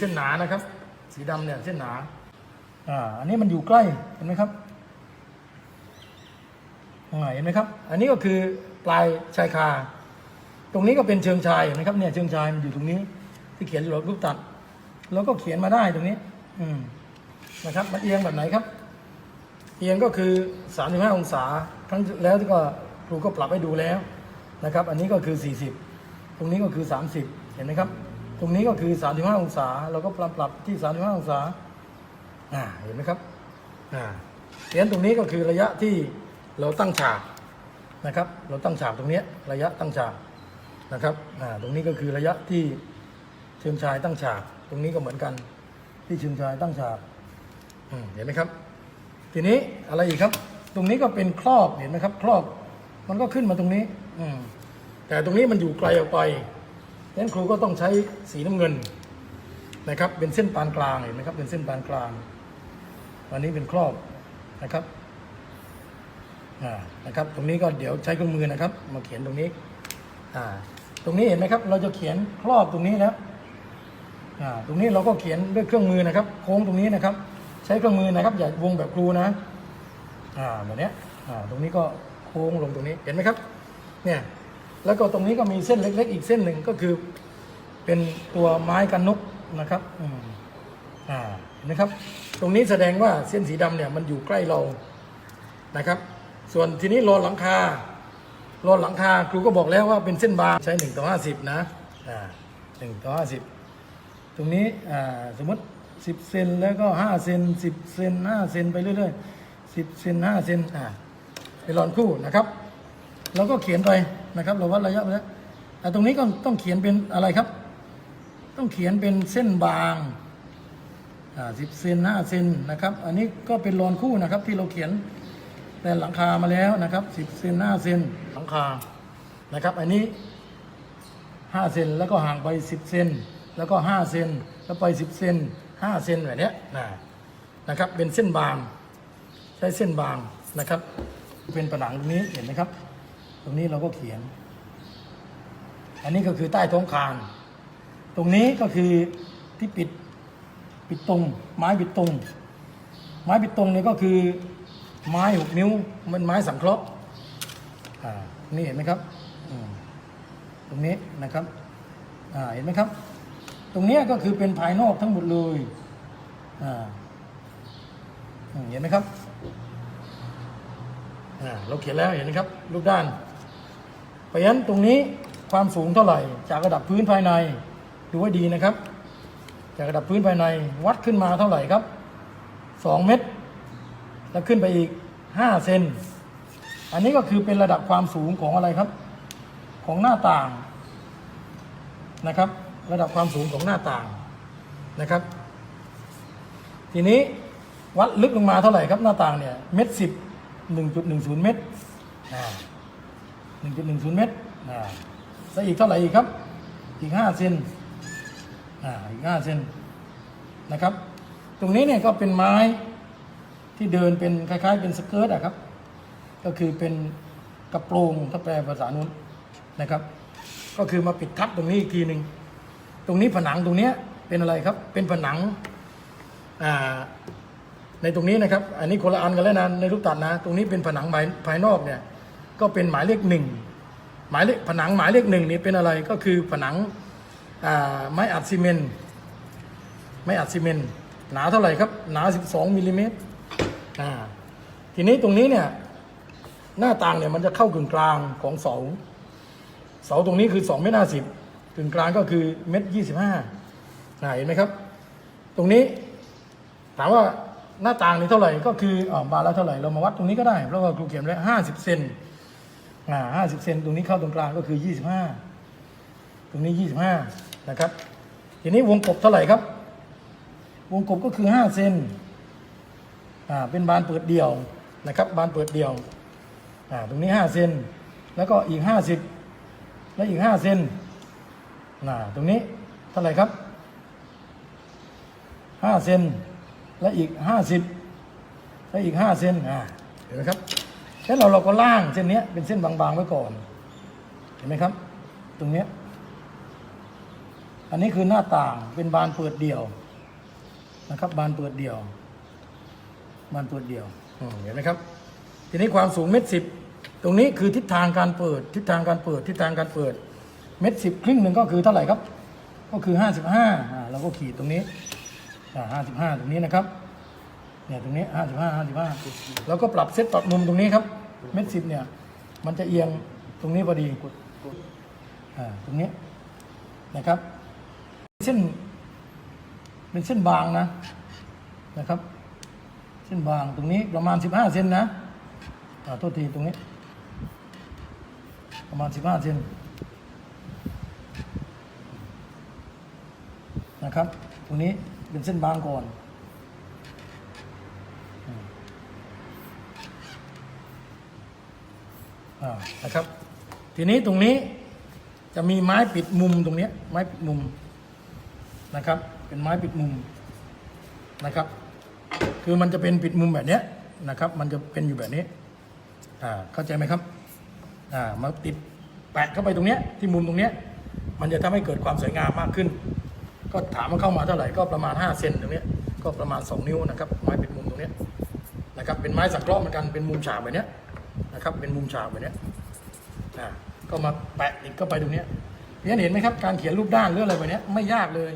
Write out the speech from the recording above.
เส้นหนานะครับ สีดำเนี่ยเส้นหนาอ่าอันนี้มันอยู่ใกล้เห็นไหมครับอ่าเห็นไหมครับ อันนี้ก็คือปลายชายคา ตรงนี้ก็เป็นเชิงชายเห็นไหมครับเนี่ยเชิงชายมันอยู่ตรงนี้ ที่เขียนอยู่รูปตัด แล้วก็เขียนมาได้ตรงนี้ อืมนะครับมันเอียงแบบไหนครับ เอียงก็คือ35องศาครั้งแล้วที่ก็ครูก็ปรับให้ดูแล้วนะครับ อันนี้ก็คือ 40 ตรงนี้ก็คือ 30 เห็นไหมครับ ตรงนี้ก็คือ 35 องศา เราก็ปรับปรับที่ 35 องศาอ่าเห็นไหมครับอ่าเขียนตรงนี้ก็คือระยะที่เราตั้งฉากนะครับ เราตั้งฉากตรงนี้ระยะตั้งฉากนะครับอ่าตรงนี้ก็คือระยะที่เชิงชายตั้งฉาก ตรงนี้ก็เหมือนกัน ที่เชิงชายตั้งฉากเห็นไหมครับ ทีนี้อะไรอีกครับ ตรงนี้ก็เป็นครอบเห็นไหมครับ ครอบมันก็ขึ้นมาตรงนี้ อืแต่ตรงนี้มันอยู่ไกลออกไป ดังนั้นครูก็ต้องใช้สีน้ำเงินนะครับ เป็นเส้นปานกลางเห็นไหมครับ เป็นเส้นปานกลางอันนี้เป็นครอบนะครับอ่านะครับ ตรงนี้ก็เดี๋ยวใช้เครื่องมือนะครับ มาเขียนตรงนี้อ่าตรงนี้เห็นไหมครับ เราจะเขียนครอบตรงนี้แล้วอ่าตรงนี้เราก็เขียนด้วยเครื่องมือนะครับ โค้งตรงนี้นะครับ ใช้เครื่องมือนะครับ อย่าวงแบบครูนะแบบนี้ตรงนี้ก็โค้งลงตรงนี้เห็นไหมครับ เนี่ย แล้วก็ตรงนี้ก็มีเส้นเล็ก ๆ อีกเส้นหนึ่งก็คือ เป็นตัวไม้กันนกนะครับอ่านไหมครับ ตรงนี้แสดงว่าเส้นสีดำเนี่ยมันอยู่ใกล้เรานะครับ ส่วนทีนี้รอหลังคารอหลังคาครูก็บอกแล้วว่าเป็นเส้นบางใช้หนึ่งต่อห้าสิบนะอ่าหนึ่งต่อห้าสิบตรงนี้อ่าสมมติสิบเซนแล้วก็ห้าเซนสิบเซนห้าเซนไปเรื่อยๆสิบเซนห้าเซนอ่าเป็นรอนคู่นะครับเราก็เขียนไป นะครับ เราวัดระยะไปแล้วแต่ตรงนี้ก็ต้องเขียนเป็นอะไรครับ ต้องเขียนเป็นเส้นบางอ่าสิบเซนห้าเซนนะครับ อันนี้ก็เป็นรอนคู่นะครับที่เราเขียนแต่หลังคามาแล้วนะครับสิบเซนห้าเซนหลังคานะครับ อันนี้ห้าเซนแล้วก็ห่างไปสิบเซนแล้วก็ห้าเซนแล้วไปสิบเซนห้าเซนแบบเนี้ยนะนะครับเป็นเส้นบางใช้เส้นบางนะครับ เป็นผนังตรงนี้เห็นไหมครับต รงนี้เราก็เขียน อันนี้ก็คือใต้ท้องคาน ตรงนี้ก็คือที่ปิดปิดตรงไม้ปิดตรงไม้ปิดตรงเนี่ยก็คือไม้หกนิ้วมันไม้สังเคราะห์อ่านี่เห็นไหมครับอืมตรงนี้นะครับอ่าเห็นไหมครับ ตรงนี้ก็คือเป็นภายนอกทั้งหมดเลยอ่าเห็นไหมครับอ่าเราเขียนแล้วเห็นไหมครับรูปด้าน เพราะฉะนั้นตรงนี้ความสูงเท่าไหร่ จากระดับพื้นภายในดูให้ดีนะครับ จากระดับพื้นภายในวัดขึ้นมาเท่าไหร่ครับสองเมตร แล้วขึ้นไปอีกห้าเซนอันนี้ก็คือเป็นระดับความสูงของอะไรครับ ของหน้าต่างนะครับ ระดับความสูงของหน้าต่างนะครับ ทีนี้วัดลึกลงมาเท่าไหร่ครับหน้าต่างเนี่ยเมตรสิบหนึ่งจุดหนึ่งศูนย์เมตร หนึ่งจุดหนึ่งศูนย์เมตรอ่าแล้วอีกเท่าไหร่อีกครับ อีกห้าเซนอ่าอีกห้าเซนนะครับ ตรงนี้เนี่ยก็เป็นไม้ที่เดินเป็นคล้าย ๆ เป็นสเกิร์ตอะครับ ก็คือเป็นกระโปรงถ้าแปลภาษานู้นนะครับ ก็คือมาปิดทับตรงนี้อีกทีหนึ่งตรงนี้ผนังตรงเนี้ยเป็นอะไรครับ เป็นผนังอ่าในตรงนี้นะครับ อันนี้คนละอันกันแล้วนะในรูปตัดนะ ตรงนี้เป็นผนังภายนอกเนี่ย ก็เป็นหมายเลขหนึ่งหมายเลขผนังหมายเลขหนึ่งนี่เป็นอะไรก็คือผนังไม้อัดซีเมนต์ไม้อัดซีเมนต์หนาเท่าไหร่ครับ หนา 12มิลลิเมตรทีนี้ตรงนี้เนี่ยหน้าต่างเนี่ยมันจะเข้ากึ่งกลางของเสา เสาตรงนี้คือ2เมตรห้าสิบกึ่งกลางก็คือเมตรยี่สิบห้าเห็นไหมครับ ตรงนี้ถามว่าหน้าต่างนี่เท่าไหร่ก็คือออบานละเท่าไหร่เรามาวัดตรงนี้ก็ได้เพราะว่าครูเขียนไว้ห้าสิบเซน อ่าห้าสิบเซนตรงนี้เข้าตรงกลางก็คือยี่สิบห้าตรงนี้ยี่สิบห้านะครับ ทีนี้วงกบเท่าไหร่ครับ วงกบก็คือห้าเซนอ่าเป็นบานเปิดเดี่ยวนะครับ บานเปิดเดี่ยวอ่าตรงนี้ห้าเซนแล้วก็อีกห้าสิบแล้วอีกห้าเซนน่าตรงนี้เท่าไหร่ครับห้าเซนและอีกห้าสิบและอีกห้าเซนอ่าเห็นไหมครับ แค่เราเราก็ล่างเส้นนี้เป็นเส้นบางๆไว้ก่อน เห็นไหมครับ ตรงนี้ อันนี้คือหน้าต่างเป็นบานเปิดเดี่ยวนะครับ บานเปิดเดี่ยว บานเปิดเดี่ยวเห็นไหมครับ ทีนี้ความสูงเมตรสิบตรงนี้คือทิศทางการเปิด ทิศทางการเปิด ทิศทางการเปิด เมตรสิบครึ่งหนึ่งก็คือเท่าไหร่ครับ ก็คือห้าสิบห้าอ่าเราก็ขีดตรงนี้ห้าสิบห้าตรงนี้นะครับเนี่ยตรงนี้ห้าสิบห้าห้าสิบห้าแล้วก็ปรับเซตปรับมุมตรงนี้ครับ เมตรสิบเนี่ย มันจะเอียงตรงนี้พอดีอ่าตรงนี้นะครับ เส้น เป็นเส้นบางนะนะครับ เส้นบางตรงนี้ประมาณสิบห้าเซนนะอ่าโทษทีตรงนี้ ประมาณสิบห้าเซนนะครับ ตรงนี้เป็นเส้นบางก่อน อ่า นะครับ ทีนี้ตรงนี้จะมีไม้ปิดมุมตรงนี้ไม้ปิดมุมนะครับ เป็นไม้ปิดมุมนะครับ คือมันจะเป็นปิดมุมแบบนี้นะครับ มันจะเป็นอยู่แบบนี้อ่าเข้าใจไหมครับอ่ามาติดแปะเข้าไปตรงเนี้ยที่มุมตรงเนี้ยมันจะทำให้เกิดความสวยงามมากขึ้น ก็ถามว่าเข้ามาเท่าไหร่ก็ประมาณ5เซนตรงเนี้ยก็ประมาณ 2 นิ้วนะครับไม้ปิดมุมตรงเนี้ยนะครับเป็นไม้สังเคราะห์เหมือนกันเป็นมุมฉากแบบเนี้ย นะครับ เป็นมุมฉากแบบนี้อ่าก็มาแปะติดเข้าไปตรงนี้เพียเห็นไหมครับ การเขียนรูปด้านหรืออะไรแบบนี้ไม่ยากเลย